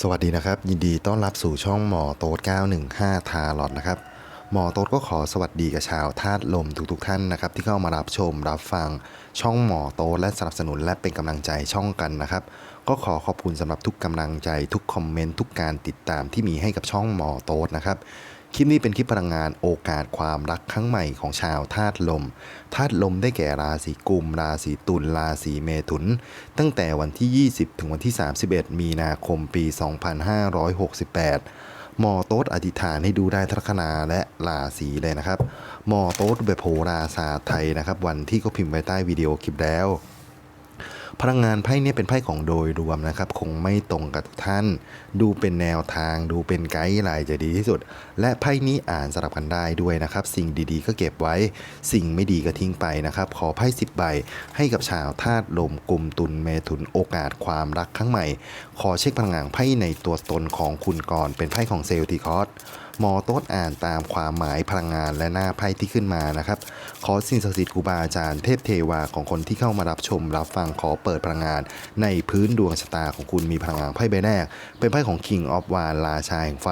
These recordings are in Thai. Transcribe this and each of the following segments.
สวัสดีนะครับ ยินดีต้อนรับสู่ช่องหมอโต๊ด915 ทาลอดนะครับ หมอโต๊ดก็ขอสวัสดีกับชาวธาตุลมทุกๆท่านนะครับ ที่เข้ามารับชมรับฟังช่องหมอโต๊ดและสนับสนุนและเป็นกำลังใจช่องกันนะครับ ก็ขอขอบคุณสำหรับทุกกำลังใจทุกคอมเมนต์ทุกการติดตามที่มีให้กับช่องหมอโต๊ดนะครับ คลิปนี้เป็นคลิปพลังงานโอกาสความรักครั้งใหม่ของชาวธาตุลม ธาตุลมได้แก่ราศีกุม ราศีตุล ราศีเมถุน ตั้งแต่วันที่ 20 ถึงวันที่ 31 มีนาคมปี 2568 มอโต๊ดอธิษฐานให้ดูได้ทัคนาและราศีเลยนะครับ มอโต๊ดแบบโหราศาสตร์ไทยนะครับ วันที่ก็พิมพ์ไว้ใต้วิดีโอคลิปแล้ว พลังงานไพ่เนี่ยเป็นไพ่ของโดยรวมนะครับ คงไม่ตรงกับท่าน ดูเป็นแนวทาง ดูเป็นไกด์ไลน์จะดีที่สุด และไพ่นี้อ่านสลับกันได้ด้วยนะครับ สิ่งดีๆ ก็เก็บไว้ สิ่งไม่ดีก็ทิ้งไปนะครับ ขอไพ่สิบใบให้กับชาวธาตุลมกลุ่มตุลเมถุนโอกาสความรักครั้งใหม่ ขอเช็คพลังงานไพ่ในตัวตนของคุณก่อน เป็นไพ่ของเซลติคอส หมอโต๊ดอ่านตามความหมายพลังงานและหน้าไพ่ที่ขึ้นมานะครับ ขอสิ่งศักดิ์สิทธิ์ครูบาอาจารย์เทพเทวาของคนที่เข้ามารับชม รับฟังขอเปิดพลังงาน ในพื้นดวงชะตาของคุณมีพลังงานไพ่ใบแรก เป็นไพ่ของ King of w a n ราชาแห่งไฟ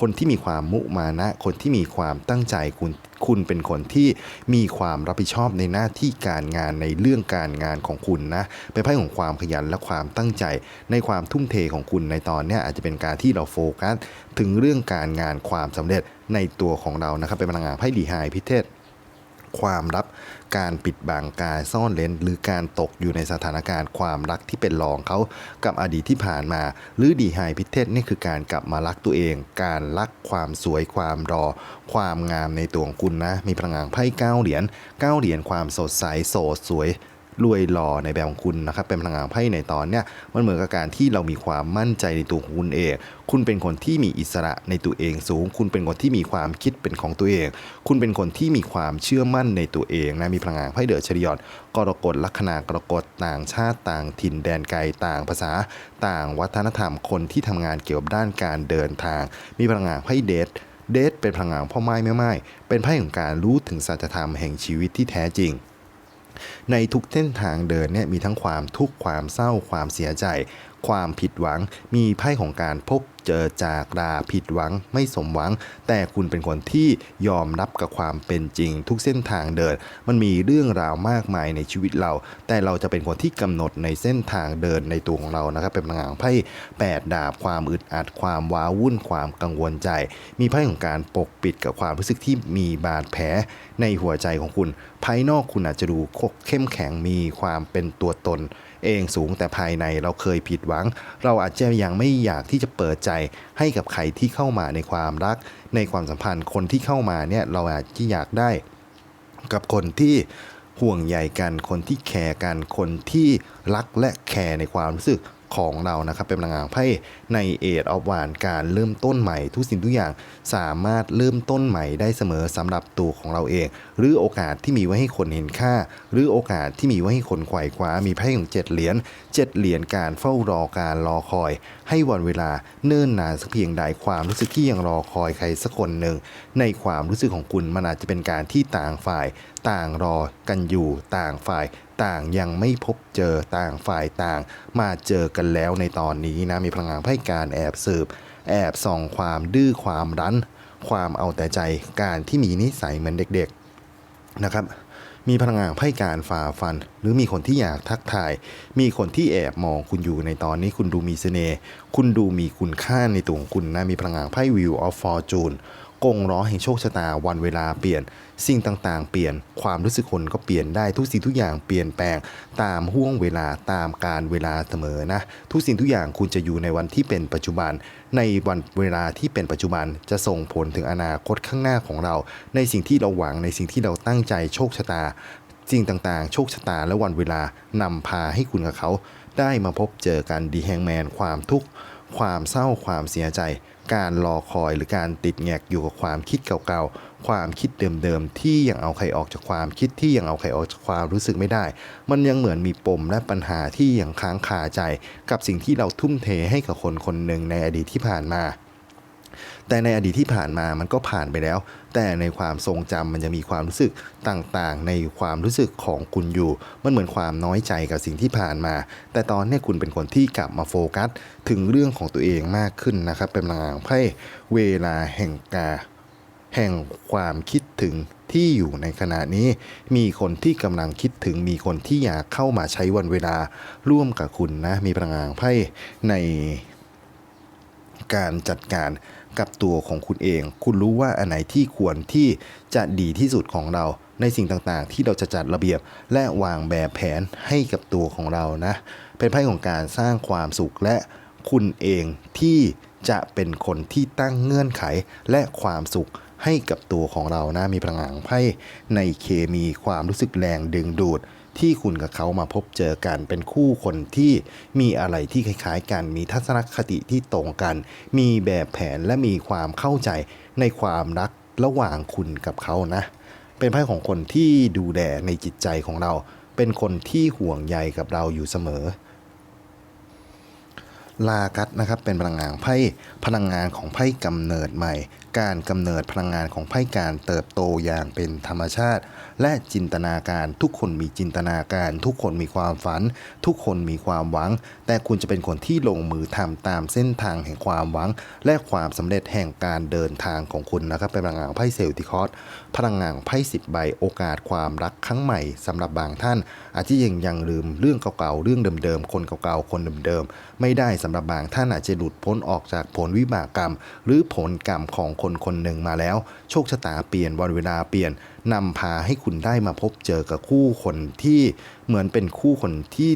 คนที่มีความมุมานะ คนที่มีความตั้งใจคุณคุณเป็นคนที่มีความรับผิดชอบในหน้าที่การงานในเรื่องการงานของคุณนะเป็นไพ่ของความขยันและความตั้งใจ ในความทุ่มเทของคุณในตอนนี้อาจจะเป็นการที่เราโฟกัส ถึงเรื่องการงานความสำเร็จในตัวของเรานะครับเป็นพลังงานไพ่ดีไฮพิเทศ ความลับ การปิดบังการซ่อนเลนหรือการตกอยู่ในสถานการณ์ความรักที่เป็นรองเขากับอดีตที่ผ่านมา หรือดีไฮพิเทศนี่คือการกลับมารักตัวเอง การรักความสวยความรอ ความงามในตัวของคุณนะ มีพลังงานไพ่เก้าเหรียญเก้าเหรียญความสดใสโสดสวย รวยหล่อในแบบของคุณนะครับเป็นพลังงานไพ่ในตอนเนี้ยมันเหมือนกับการที่เรามีความมั่นใจในตัวคุณเอง คุณเป็นคนที่มีอิสระในตัวเองสูง คุณเป็นคนที่มีความคิดเป็นของตัวเอง คุณเป็นคนที่มีความเชื่อมั่นในตัวเองนะมีพลังงานไพ่เดือดชริยอนกรกฎลัคนากรกฎต่างชาติต่างถิ่นแดนไกลต่างภาษา ต่างวัฒนธรรมคนที่ทำงานเกี่ยวกับด้านการเดินทาง มีพลังงานไพ่เดทเดทเป็นพลังงานพ่อไม้แม่ไม้เป็นไพ่ของการรู้ถึงสัจธรรมแห่งชีวิตที่แท้จริง ในทุกเส้นทางเดินเนี่ยมีทั้งความทุกข์ความเศร้าความเสียใจ ความผิดหวัง มีไพ่ของการพบเจอจากราผิดหวังไม่สมหวัง แต่คุณเป็นคนที่ยอมรับกับความเป็นจริง ทุกเส้นทางเดิน มันมีเรื่องราวมากมายในชีวิตเรา แต่เราจะเป็นคนที่กำหนดในเส้นทางเดินในตัวของเรานะครับ เป็นพลังานของไพ่แปดดาบความอึดอัดความว้าวุ่นความกังวลใจ มีไพ่ของการปกปิดกับความรู้สึกที่มีบาดแผลในหัวใจของคุณ ภายนอกคุณอาจจะดูเข้มแข็งมีความเป็นตัวตน เองสูงแต่ภายในเราเคยผิดหวัง เราอาจจะยังไม่อยากที่จะเปิดใจให้กับใครที่เข้ามาในความรัก ในความสัมพันธ์คนที่เข้ามาเนี่ยเราอาจจะอยากได้ กับคนที่ห่วงใยกันคนที่แคร์กันคนที่รักและแคร์ในความรู้สึก ของเรานะครับ เป็นพลังงานไพ่ในเอทออฟวานการเริ่มต้นใหม่ ทุกสิ่งทุกอย่างสามารถเริ่มต้นใหม่ได้เสมอสำหรับตัวของเราเอง หรือโอกาสที่มีไว้ให้คนเห็นค่า หรือโอกาสที่มีไว้ให้คนไขว่คว้ามีไพ่ของเจ็ดเหรียญเจ็ดเหรียญการเฝ้ารอการรอคอย ให้วันเวลาเนิ่นนานสักเพียงใดความรู้สึกที่ยังรอคอยใครสักคนหนึ่งในความรู้สึกของคุณมันอาจจะเป็นการที่ต่างฝ่ายต่างรอกันอยู่ต่างฝ่ายต่างยังไม่พบเจอต่างฝ่ายต่าง มาเจอกันแล้วในตอนนี้นะมีพลังงานไพ่การแอบสืบ แอบส่องความดื้อความรั้น ความเอาแต่ใจการที่มีนิสัยเหมือนเด็กๆนะครับ มีพลังงานไพ่การฝ่าฟัน หรือมีคนที่อยากทักทาย มีคนที่แอบมองคุณอยู่ในตอนนี้คุณดูมีเสน่ห์คุณดูมีคุณค่าในตัวของคุณนะมีพลังงานไพ่วิวออฟฟอร์จูน กงล้อแห่งโชคชะตาวันเวลาเปลี่ยน สิ่งต่างๆ เปลี่ยนความรู้สึกคนก็เปลี่ยนได้ทุกสิ่งทุกอย่างเปลี่ยนแปลง ตามห่วงเวลาตามการเวลาเสมอนะ ทุกสิ่งทุกอย่างคุณจะอยู่ในวันที่เป็นปัจจุบัน ในวันเวลาที่เป็นปัจจุบันจะส่งผลถึงอนาคตข้างหน้าของเรา ในสิ่งที่เราหวังในสิ่งที่เราตั้งใจโชคชะตาสิ่งต่างๆ โชคชะตาและวันเวลานำพาให้คุณกับเขา ได้มาพบเจอกันดีแฮงแมนความทุกข์ ความเศร้าความเสียใจ การรอคอยหรือการติดแงกอยู่กับความคิดเก่าๆ ความคิดเดิมๆ ที่ยังเอาใครออกจากความคิดที่ยังเอาใครออกจากความรู้สึกไม่ได้ มันยังเหมือนมีปมและปัญหาที่ยังค้างคาใจ กับสิ่งที่เราทุ่มเทให้กับคนคนหนึ่งในอดีตที่ผ่านมา แต่ในอดีตที่ผ่านมามันก็ผ่านไปแล้ว แต่ในความทรงจำมันจะมีความรู้สึกต่างๆ ในความรู้สึกของคุณอยู่ มันเหมือนความน้อยใจกับสิ่งที่ผ่านมา แต่ตอนนี้คุณเป็นคนที่กลับมาโฟกัส ถึงเรื่องของตัวเองมากขึ้นนะครับ เป็นพลังงางไพ่เวลาแห่งกาแห่งความคิดถึงที่อยู่ในขณะนี้ มีคนที่กำลังคิดถึงมีคนที่อยากเข้ามาใช้วันเวลาร่วมกับคุณนะ มีพลังงานไพ่ในการจัดการ กับตัวของคุณเอง คุณรู้ว่าอันไหนที่ควรที่จะดีที่สุดของเรา ในสิ่งต่างๆ ที่เราจะจัดระเบียบ และวางแบบแผนให้กับตัวของเรานะ เป็นไพ่ของการสร้างความสุขและคุณเองที่จะเป็นคนที่ตั้งเงื่อนไขและความสุขให้กับตัวของเรานะมีพลังงานไพ่ในเคมีความรู้สึกแรงดึงดูด ที่คุณกับเขามาพบเจอกันเป็นคู่คนที่มีอะไรที่คล้ายๆกัน มีทัศนคติที่ตรงกัน มีแบบแผนและมีความเข้าใจในความรักระหว่างคุณกับเขานะ เป็นไพ่ของคนที่ดูแลในจิตใจของเรา เป็นคนที่ห่วงใยกับเราอยู่เสมอลากัดนะครับเป็นพลังงานไพ่พลังงานของไพ่กำเนิดใหม่การกำเนิดพลังงานของไพ่การเติบโตอย่างเป็นธรรมชาติ และจินตนาการทุกคนมีจินตนาการ ทุกคนมีความฝัน ทุกคนมีความหวัง แต่คุณจะเป็นคนที่ลงมือทำตามเส้นทางแห่งความหวัง และความสำเร็จแห่งการเดินทางของคุณนะครับเป็นพลังงานไพ่เซลติคอสพลังงานไพ่สิบใบโอกาสความรักครั้งใหม่สำหรับบางท่าน อาจจะยังยังลืมเรื่องเก่าๆเรื่องเดิมๆคนเก่าๆคนเดิมๆไม่ได้สำหรับบางท่านอาจจะหลุดพ้นออกจากผลวิบากกรรม หรือผลกรรมของคนคนหนึ่งมาแล้ว โชคชะตาเปลี่ยนวันเวลาเปลี่ยนนำพาให้คุณได้มาพบเจอกับคู่คนที่เหมือนเป็นคู่คนที่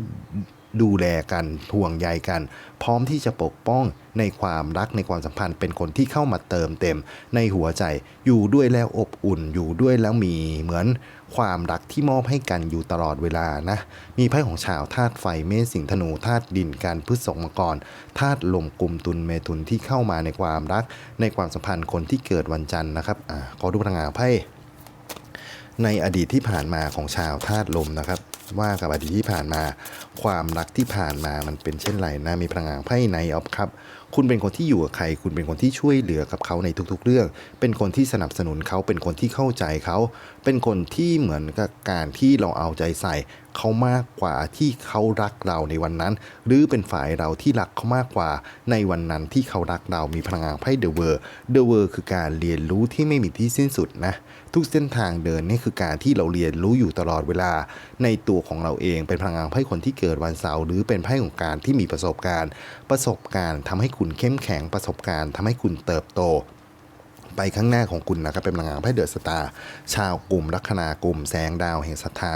ดูแลกันห่วงใยกัน พร้อมที่จะปกป้องในความรักในความสัมพันธ์ เป็นคนที่เข้ามาเติมเต็มในหัวใจ อยู่ด้วยแล้วอบอุ่นอยู่ด้วยแล้วมีเหมือน ความรักที่มอบให้กันอยู่ตลอดเวลานะ มีไพ่ของชาวธาตุไฟเมษสิงธนูธาตุดินการพฤษภมังกรธาตุลมกลุ่มตุลเมถุนที่เข้ามาในความรัก ในความสัมพันธ์คนที่เกิดวันจันทร์นะครับอ่าขอดูพลังงานไพ่ในอดีตที่ผ่านมาของชาวธาตุลมนะครับ ว่ากับอดีตที่ผ่านมา ความรักที่ผ่านมามันเป็นเช่นไรนะมีพลังงานไพ่ในออฟครับ คุณเป็นคนที่อยู่กับใคร คุณเป็นคนที่ช่วยเหลือกับเขาในทุกๆ เรื่อง เป็นคนที่สนับสนุนเขาเป็นคนที่เข้าใจเขา เป็นคนที่เหมือนกับการที่เราเอาใจใส่เขามากกว่าที่เขารักเราในวันนั้น หรือเป็นฝ่ายเราที่รักเขามากกว่าในวันนั้นที่เขารักเรามีพลังงานไพ่เดอะเวอร์เดอะเวอร์คือการเรียนรู้ที่ไม่มีที่สิ้นสุดนะทุกเส้นทางเดินนี่คือการที่เราเรียนรู้อยู่ตลอดเวลา ในตัวของเราเองเป็นพลังงานไพ่คนที่เกิดวันเสาร์หรือเป็นไพ่ของการที่มีประสบการณ์ ประสบการณ์ทำให้คุณเข้มแข็งประสบการณ์ทำให้คุณเติบโต ไปข้างหน้าของคุณนะครับเป็นพลังงานไพ่เดือดสตาร์ชาวกลุ่มลัคนากลุ่มแสงดาวแห่งศรัทธา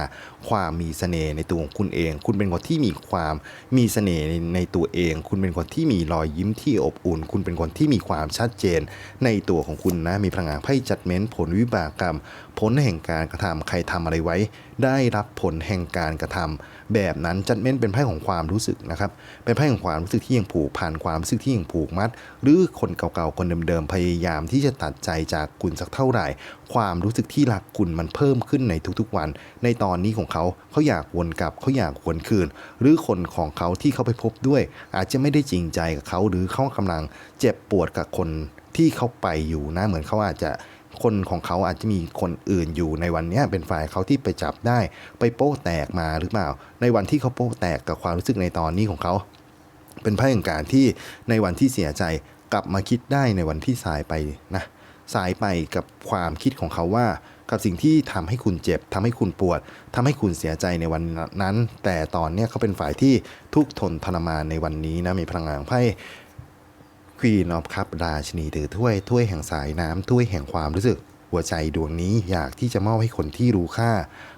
ความมีเสน่ห์ในตัวของคุณเอง คุณเป็นคนที่มีความมีเสน่ห์ในในตัวเอง คุณเป็นคนที่มีรอยยิ้มที่อบอุ่น คุณเป็นคนที่มีความชัดเจน ในตัวของคุณนะ มีพลังงานไพ่จัดเม้นผลวิบากกรรม ผลแห่งการกระทำใครทำอะไรไว้ ได้รับผลแห่งการกระทำแบบนั้นจัดเม้นเป็นไพ่ของความรู้สึกนะครับ เป็นไพ่ของความรู้สึกที่ยังผูกพันความรู้สึกที่ยังผูกมัด หรือคนเก่าๆคนเดิมๆพยายามที่จะตัดใจจากคุณสักเท่าไหร่ความรู้สึกที่รักคุณมันเพิ่มขึ้นในทุกๆวัน ในตอนนี้ของเขาเขาอยากวนกลับเขาอยากวนคืน หรือคนของเขาที่เขาไปพบด้วย อาจจะไม่ได้จริงใจกับเขาหรือเขากำลังเจ็บปวดกับคนที่เขาไปอยู่นะเหมือนเขาอาจจะคนของเขาอาจจะมีคนอื่นอยู่ในวันนี้เป็นฝ่ายเขาที่ไปจับได้ ไปโป้แตกมาหรือเปล่า ในวันที่เขาโป้แตกกับความรู้สึกในตอนนี้ของเขา เป็นไพ่แห่งการที่ในวันที่เสียใจกลับมาคิดได้ในวันที่สายไปนะ สายไปกับความคิดของเขาว่า กับสิ่งที่ทำให้คุณเจ็บทำให้คุณปวดทำให้คุณเสียใจในวันนั้น แต่ตอนเนี้ยเขาเป็นฝ่ายที่ทุกทนทรมานในวันนี้นะมีพลังงานไพ่ควีนอฟคัพราชินีถือถ้วยถ้วยแห่งสายน้ำถ้วยแห่งความรู้สึก หัวใจดวงนี้อยากที่จะมอบให้คนที่รู้ค่า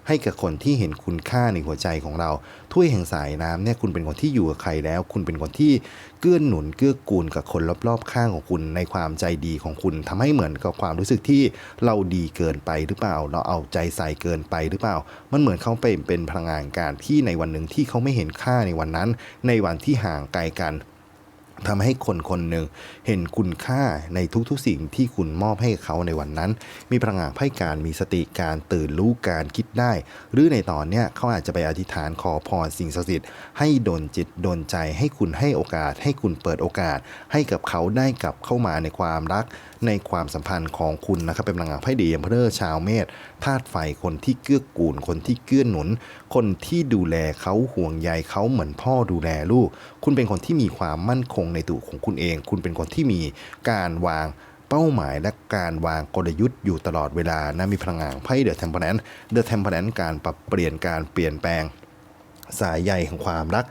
ให้กับคนที่เห็นคุณค่าในหัวใจของเราถ้วยแห่งสายน้ำเนี่ยคุณเป็นคนที่อยู่กับใครแล้ว คุณเป็นคนที่เกื้อหนุนเกื้อกูลกับคนรอบๆข้างของคุณในความใจดีของคุณทำให้เหมือนกับความรู้สึกที่เราดีเกินไปหรือเปล่า เราเอาใจใส่เกินไปหรือเปล่า มันเหมือนเขาเป็นเป็นพลังงานการที่ในวันหนึ่งที่เขาไม่เห็นค่าในวันนั้น ในวันที่ห่างไกลกัน ทำให้คนคนหนึ่งเห็นคุณค่าในทุกๆสิ่งที่คุณมอบให้เขาในวันนั้น มีพลังงานไพ่การมีสติการตื่นรู้การคิดได้ หรือในตอนเนี้ยเขาอาจจะไปอธิษฐานขอพรสิ่งศักดิ์สิทธิ์ให้ดนจิตดนใจให้คุณให้โอกาส ให้คุณเปิดโอกาส ให้กับเขาได้กลับเข้ามาในความรักในความสัมพันธ์ของคุณนะครับเป็นพลังงานไพ่ดีเอ็มเพอร์ชาวเมษธาตุไฟคนที่เกื้อกูล คนที่เกื้อหนุน คนที่ดูแลเขาห่วงใยเขาเหมือนพ่อดูแลลูก คุณเป็นคนที่มีความมั่นคงในตัวของคุณเอง คุณเป็นคนที่มีการวางเป้าหมายและการวางกลยุทธ์อยู่ตลอดเวลานะมีพลังงานไพ่เดอะเทมเพลนเดอะเทมเพลนการปรับเปลี่ยนการเปลี่ยนแปลงสายใยแห่งความรัก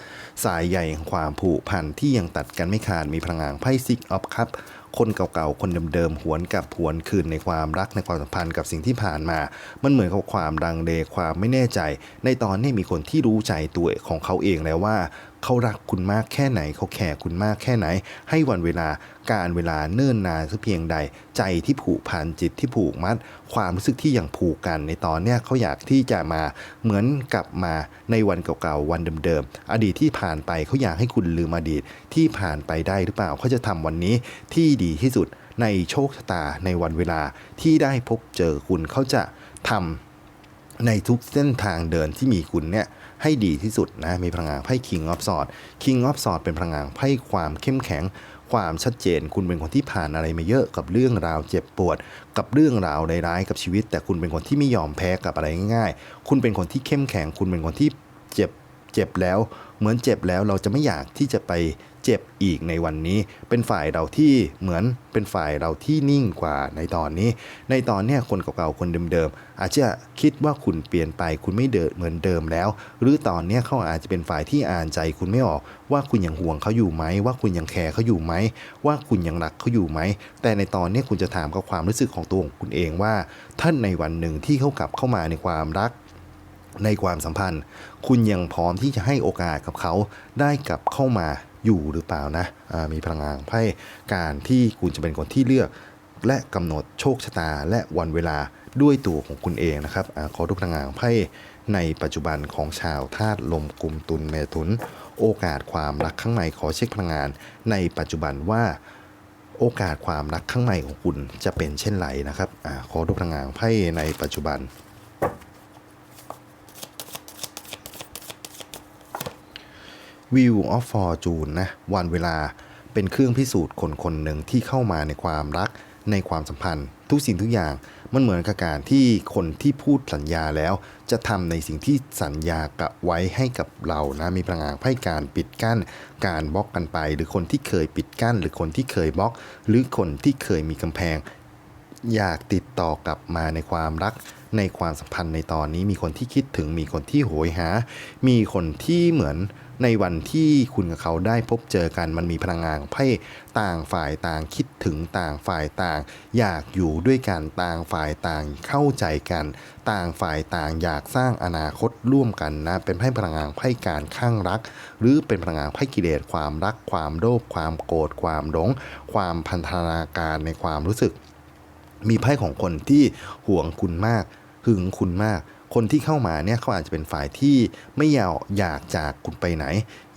สายใยแห่งความผูกพันที่ยังตัดกันไม่ขาดมีพลังงานไพ่ซิกออฟคัพ คนเก่าๆ คนเดิมๆ หวนกลับหวนคืนในความรักในความสัมพันธ์กับสิ่งที่ผ่านมา มันเหมือนกับความดังเลความไม่แน่ใจ ในตอนนี้มีคนที่รู้ใจตัวของเขาเองแล้วว่า เขารักคุณมากแค่ไหน เขาแคร์คุณมากแค่ไหน ให้วันเวลาการเวลาเนิ่นนานสักเพียงใด ใจที่ผูกพันจิตที่ผูกมัด ความรู้สึกที่ยังผูกกันในตอนเนี้ยเขาอยากที่จะมาเหมือนกลับมาในวันเก่าๆวันเดิมๆอดีตที่ผ่านไปเขาอยากให้คุณลืมอดีตที่ผ่านไปได้หรือเปล่าเขาจะทำวันนี้ที่ดีที่สุดในโชคชะตาในวันเวลาที่ได้พบเจอคุณเขาจะทำในทุกเส้นทางเดินที่มีคุณเนี่ย ให้ดีที่สุดนะ มีพลังงานไพ่ King of Swords King of Swords เป็นพลังงานไพ่ความเข้มแข็ง ความชัดเจน คุณเป็นคนที่ผ่านอะไรมาเยอะกับเรื่องราวเจ็บปวด กับเรื่องราวร้ายๆกับชีวิต แต่คุณเป็นคนที่ไม่ยอมแพ้กับอะไรง่ายๆ คุณเป็นคนที่เข้มแข็ง คุณเป็นคนที่เจ็บ เจ็บแล้ว เหมือนเจ็บแล้วเราจะไม่อยากที่จะไปเจ็บอีกในวันนี้ เป็นฝ่ายเราที่เหมือนเป็นฝ่ายเราที่นิ่งกว่าในตอนนี้ ในตอนเนี้ยคนเก่าๆคนเดิมๆอาจจะคิดว่าคุณเปลี่ยนไปคุณไม่เดิมเหมือนเดิมแล้ว หรือตอนเนี้ยเขาอาจจะเป็นฝ่ายที่อ่านใจคุณไม่ออก ว่าคุณยังห่วงเขาอยู่ไหม ว่าคุณยังแคร์เขาอยู่ไหม ว่าคุณยังรักเขาอยู่ไหม แต่ในตอนนี้คุณจะถามกับความรู้สึกของตัวของคุณเองว่าท่านในวันหนึ่งที่เขากลับเข้ามาในความรัก ในความสัมพันธ์ คุณยังพร้อมที่จะให้โอกาสกับเขาได้กลับเข้ามาอยู่หรือเปล่านะามีพลังงานไพ่การที่คุณจะเป็นคนที่เลือก และกำหนดโชคชะตาและวันเวลาด้วยตัวของคุณเองนะครับอขอดูพลังงานไพ่ในปัจจุบันของชาวธาตุลมกลุ่มตุลเมถุน โอกาสความรักข้างในขอเช็คพลังงาน ในปัจจุบันว่าโอกาสความรักข้างในของคุณจะเป็นเช่นไรนะครับอขอดูพลังงานไพ่ในปัจจุบัน วิวออฟฟอร์จูนนะวันเวลาเป็นเครื่องพิสูจน์คนคนหนึ่งที่เข้ามาในความรักในความสัมพันธ์ ทุกสิ่งทุกอย่างมันเหมือนกับการที่คนที่พูดสัญญาแล้ว จะทำในสิ่งที่สัญญากับไว้ให้กับเรานะมีพลังงานไพ่การปิดกั้น การบล็อกกันไป หรือคนที่เคยปิดกั้น หรือคนที่เคยบล็อก หรือคนที่เคยมีกำแพง อยากติดต่อกลับมาในความรัก ในความสัมพันธ์ในตอนนี้มีคนที่คิดถึงมีคนที่โหยหา มีคนที่เหมือนในวันที่คุณกับเขาได้พบเจอกันมันมีพลังงานของไพ่ต่างฝ่ายต่างคิดถึงต่างฝ่ายต่าง อยากอยู่ด้วยกันต่างฝ่ายต่างเข้าใจกัน ต่างฝ่ายต่างอยากสร้างอนาคตร่วมกันนะ เป็นไพ่พลังงานไพ่การข้างรัก หรือเป็นพลังงานไพ่กิเลสความรัก ความโลภความโกรธความหลง ความพันธนาการในความรู้สึก มีไพ่ของคนที่ห่วงคุณมากหึงคุณมาก คนที่เข้ามาเนี่ยเขาอาจจะเป็นฝ่ายที่ไม่อยากอยากจากคุณไปไหน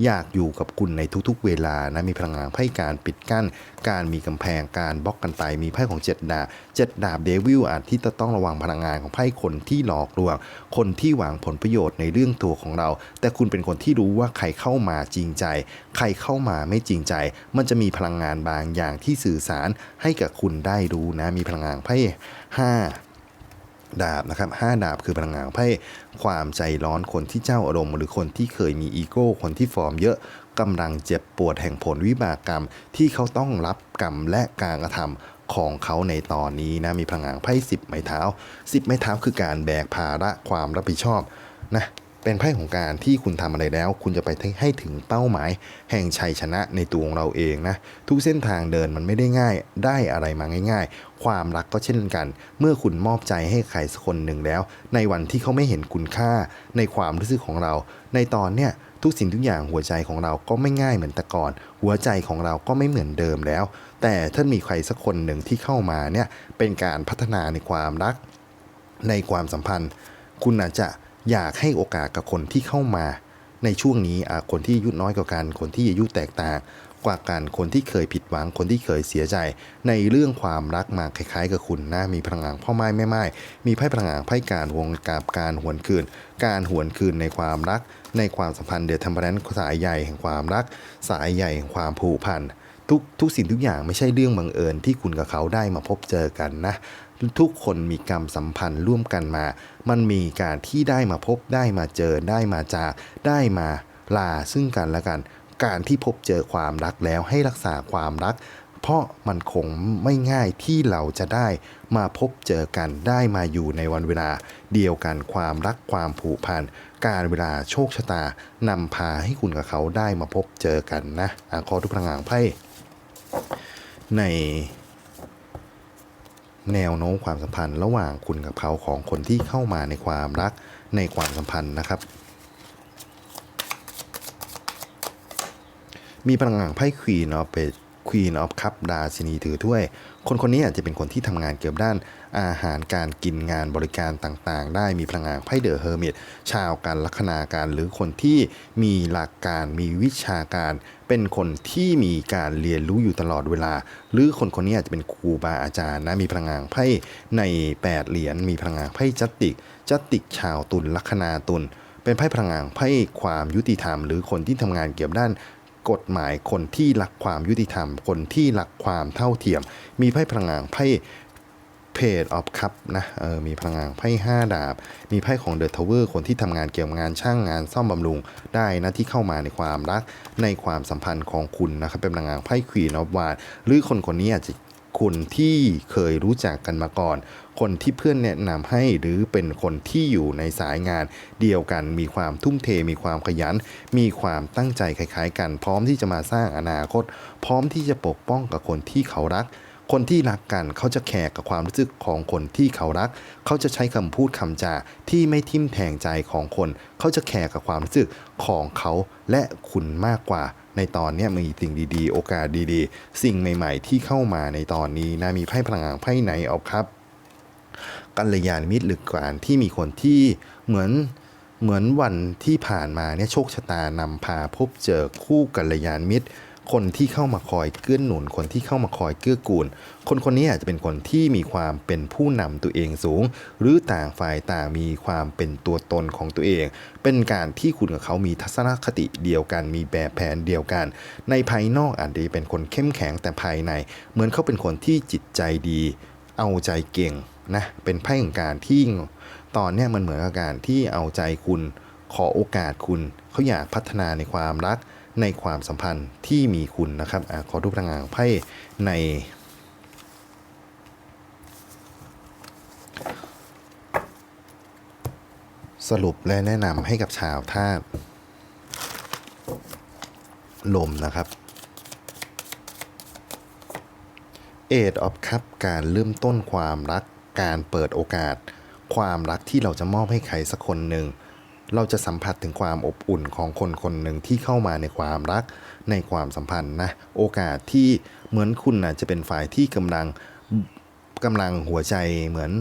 อยากอยู่กับคุณในทุกๆ เวลานะมีพลังงานไพ่การปิดกั้น การมีกำแพงการบล็อกกันไปมีไพ่ของเจ็ดดาบเจ็ดดาบเดวิลอาจที่จะต้องระวังพลังงานของไพ่คนที่หลอกลวง คนที่หวังผลประโยชน์ในเรื่องตัวของเรา แต่คุณเป็นคนที่รู้ว่าใครเข้ามาจริงใจ ใครเข้ามาไม่จริงใจ มันจะมีพลังงานบางอย่างที่สื่อสารให้กับคุณได้รู้นะมีพลังงานไพ่ห้า ดาบนะครับห้าดาบคือพลังงานของไพ่ความใจร้อนคนที่เจ้าอารมณ์ หรือคนที่เคยมีอีโก้คนที่ฟอร์มเยอะกำลังเจ็บปวดแห่งผลวิบากกรรม ที่เขาต้องรับกรรมและการกระทำของเขาในตอนนี้นะมีพลังงานไพ่สิบไม้เท้าสิบไม้เท้าคือการแบกภาระความรับผิดชอบนะ เป็นไพ่ของการที่คุณทำอะไรแล้ว คุณจะไปให้ถึงเป้าหมาย แห่งชัยชนะในตัวของเราเองนะ ทุกเส้นทางเดินมันไม่ได้ง่าย ได้อะไรมาง่าย ๆ ความรักก็เช่นกัน เมื่อคุณมอบใจให้ใครสักคนหนึ่งแล้ว ในวันที่เขาไม่เห็นคุณค่าในความรู้สึกของเรา ในตอนเนี้ยทุกสิ่งทุกอย่างหัวใจของเราก็ไม่ง่ายเหมือนแต่ก่อน หัวใจของเราก็ไม่เหมือนเดิมแล้ว แต่ถ้ามีใครสักคนหนึ่งที่เข้ามาเนี่ยเป็นการพัฒนาในความรัก ในความสัมพันธ์ คุณอาจจะ อยากให้โอกาสกับคนที่เข้ามาในช่วงนี้อะคนที่อายุน้อยกว่ากัน คนที่อายุแตกต่างกว่ากัน คนที่เคยผิดหวัง คนที่เคยเสียใจ ในเรื่องความรักมาคล้ายๆ กับคุณนะ มีพลังงานพ่อไม้แม่ไม้มีไพ่พลังงานไพ่การวงกับการหวนคืน การหวนคืนในความรัก ในความสัมพันธ์เดทเทมเปอร์แนสายใหญ่แห่งความรัก สายใหญ่แห่งความผูกพันทุกทุกสิ่งทุกอย่างไม่ใช่เรื่องบังเอิญที่คุณกับเขาได้มาพบเจอกันนะ ทุกคนมีกรรมสัมพันธ์ร่วมกันมา มันมีการที่ได้มาพบได้มาเจอได้มาจากได้มาลาซึ่งกันและกัน การที่พบเจอความรักแล้วให้รักษาความรัก เพราะมันคงไม่ง่ายที่เราจะได้มาพบเจอกันได้มาอยู่ในวันเวลา เดียวกันความรักความผูกพันการเวลาโชคชะตานำพาให้คุณกับเขาได้มาพบเจอกันนะอะขอทุกพลังงานไพ่ใน แนวโน้มความสัมพันธ์ระหว่างคุณกับเขาของคนที่เข้ามาในความรักในความสัมพันธ์นะครับ มีพลังงานไพ่ควีนเนาะเป็น ออฟคัพดาชินีถือถ้วย คนคนนี้อาจจะเป็นคนที่ทำงานเกี่ยวด้านอาหารการกินงานบริการต่างๆ ได้มีพลังงานไพ่เดอะเฮอร์มิตชาวการลัคนาการหรือคนที่มีหลักการมีวิชาการ เป็นคนที่มีการเรียนรู้อยู่ตลอดเวลา หรือคนคนนี้อาจจะเป็นครูบาอาจารย์นะมีพลังงานไพ่ใน 8 เหรียญมีพลังงานไพ่จัตติกจัตติกชาวตุลลัคนาตุลเป็นไพ่พลังงานไพ่ความยุติธรรม หรือคนที่ทำงานเกี่ยวด้าน กฎหมายคนที่รักความยุติธรรม คนที่รักความเท่าเทียม มีไพ่พลังงานไพ่เพจออฟคัพนะเออมีพลังงานไพ่ห้าดาบ มีไพ่ของเดอะทาวเวอร์คนที่ทำงานเกี่ยวกับงานช่างงานซ่อมบำรุง ได้นะที่เข้ามาในความรักในความสัมพันธ์ของคุณนะครับเป็นพลังงานไพ่ควีนออฟวาดหรือคนคนนี้อาจจะ คุณที่เคยรู้จักกันมาก่อน คนที่เพื่อนแนะนำให้หรือเป็นคนที่อยู่ในสายงาน เดียวกันมีความทุ่มเท มีความขยัน มีความตั้งใจคล้ายๆ กัน พร้อมที่จะมาสร้างอนาคต พร้อมที่จะปกป้องกับคนที่เขารักคนที่รักกันเขาจะแคร์กับความรู้สึกของคนที่เขารัก เขาจะใช้คำพูดคำจาที่ไม่ทิ่มแทงใจของคน เขาจะแคร์กับความรู้สึกของเขาและคุณมากกว่า ในตอนนี้มีสิ่งดีๆ โอกาสดีๆ สิ่งใหม่ๆ ที่เข้ามาในตอนนี้นะมีไพ่พลังงานไพ่ไหนเอาครับ กัลยาณมิตรหรือการที่มีคนที่เหมือนเหมือนวันที่ผ่านมาเนี่ยโชคชะตานำพาพบเจอคู่กัลยาณมิตร คนที่เข้ามาคอยเกื้อหนุน คนที่เข้ามาคอยเกื้อกูล คนคนนี้อาจจะเป็นคนที่มีความเป็นผู้นำตัวเองสูง หรือต่างฝ่ายต่างมีความเป็นตัวตนของตัวเอง เป็นการที่คุณกับเขามีทัศนคติเดียวกัน มีแบบแผนเดียวกัน ในภายนอกอาจจะเป็นคนเข้มแข็งแต่ภายใน เหมือนเขาเป็นคนที่จิตใจดี เอาใจเก่งนะเป็นไพ่แห่งการที่ตอนนี้มันเหมือนกับการที่เอาใจคุณ ขอโอกาสคุณเขาอยากพัฒนาในความรัก ในความสัมพันธ์ที่มีคุณนะครับอขอดูพลังงานไพ่ในสรุปและแนะนำให้กับชาวธาตุลมนะครับเอดออฟคัพการเริ่มต้นความรักการเปิดโอกาส ความรักที่เราจะมอบให้ใครสักคนหนึ่ง เราจะสัมผัสถึงความอบอุ่นของคนคนหนึ่งที่เข้ามาในความรักในความสัมพันธ์นะโอกาสที่เหมือนคุณนะจะเป็นฝ่ายที่กำลังกำลังหัวใจเหมือน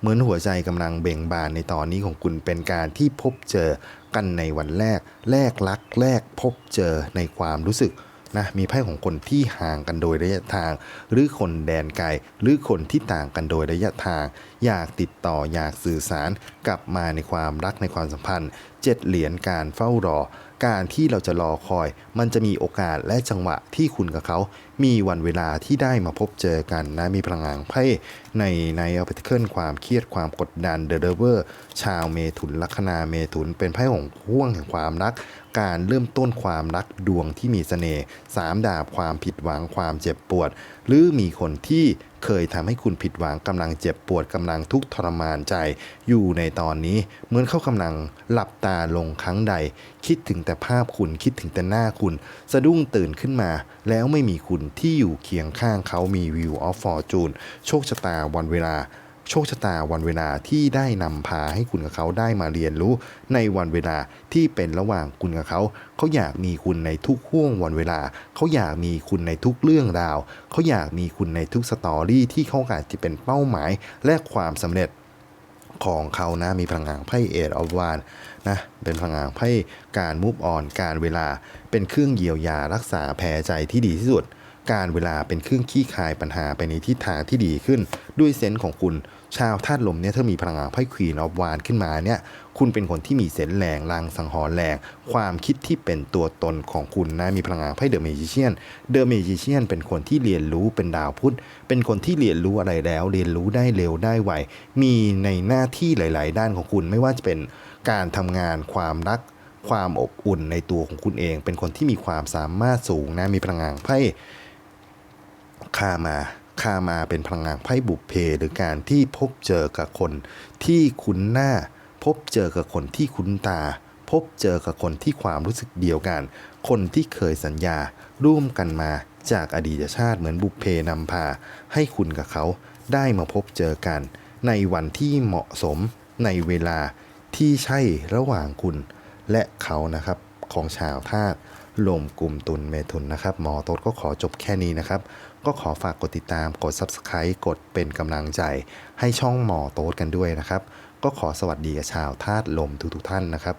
เหมือนหัวใจกำลังเบ่งบานในตอนนี้ของคุณเป็นการที่พบเจอกันในวันแรก แรกรักแรกพบเจอในความรู้สึก นะมีไพ่ของคนที่ห่างกันโดยระยะทาง หรือคนแดนไกลหรือคนที่ต่างกันโดยระยะทาง อยากติดต่ออยากสื่อสารกลับมาในความรักในความสัมพันธ์เจ็ดเหรียญการเฝ้ารอ การที่เราจะรอคอย มันจะมีโอกาสและจังหวะที่คุณกับเขา มีวันเวลาที่ได้มาพบเจอกันนะมีพลังงานไพ่ในในเอาไปเคิลความเครียดความกดดันเดอะเดเวอร์ชาวเมถุนลัคนาเมถุนเป็นไพ่ของห่วงแห่งความรัก การเริ่มต้นความรักดวงที่มีเสน่ห์สามดาบความผิดหวังความเจ็บปวด หรือมีคนที่เคยทำให้คุณผิดหวังกำลังเจ็บปวดกำลังทุกข์ทรมานใจ อยู่ในตอนนี้เหมือนเขากำลังหลับตาลงครั้งใด คิดถึงแต่ภาพคุณคิดถึงแต่หน้าคุณ สะดุ้งตื่นขึ้นมา แล้วไม่มีคุณที่อยู่เคียงข้างเขามีวิวออฟฟอร์จูนโชคชะตาวันเวลา โชคชะตาวันเวลาที่ได้นำพาให้คุณกับเขาได้มาเรียนรู้ ในวันเวลาที่เป็นระหว่างคุณกับเขา เขาอยากมีคุณในทุกห่วงวันเวลา เขาอยากมีคุณในทุกเรื่องราว เขาอยากมีคุณในทุกสตอรี่ที่เขาอาจจะเป็นเป้าหมายและความสำเร็จของเขานะมีพลังงานไพ่เอ e อ f วานนะเป็นพลังงานไพ่การมูฟออนการเวลา เป็นเครื่องเยียวยารักษาแผลใจที่ดีที่สุด การเวลาเป็นเครื่องขี้คายปัญหาไปในทิศทางที่ดีขึ้น ด้วยเซนส์ของคุณชาวธาตุลมเนี่ยถ้ามีพลังงานไพ่ควีนออฟวานขึ้นมาเนี่ยคุณเป็นคนที่มีเซนส์แรงลางสังหรณ์แรง ความคิดที่เป็นตัวตนของคุณนะมีพลังงานไพ่เดอะเมจิเชียนเดอะเมจิเชียนเป็นคนที่เรียนรู้เป็นดาวพุธเป็นคนที่เรียนรู้อะไรแล้ว เรียนรู้ได้เร็วได้ไวมีในหน้าที่หลาย ๆ ด้านของคุณไม่ว่าจะเป็นการทำงานความรักความอบอุ่นในตัวของคุณเอง เป็นคนที่มีความสามารถสูงนะมีพลังงานไพ่ คามาคามาเป็นพลังงานไพ่บุพเพหรือการที่พบเจอกับคนที่คุ้นหน้า พบเจอกับคนที่คุ้นตา พบเจอกับคนที่ความรู้สึกเดียวกัน คนที่เคยสัญญาร่วมกันมาจากอดีตชาติเหมือนบุพเพนำพา ให้คุณกับเขาได้มาพบเจอกัน ในวันที่เหมาะสมในเวลาที่ใช่ระหว่างคุณ และเขานะครับของชาวธาตุลมกลุ่มตุลเมถุนนะครับ หมอโต๊ดก็ขอจบแค่นี้นะครับก็ขอฝากกดติดตามกด Subscribe กดเป็นกำลังใจ ให้ช่องหมอโต๊ดกันด้วยนะครับ ก็ขอสวัสดีกับชาวธาตุลมทุกๆท่านนะครับ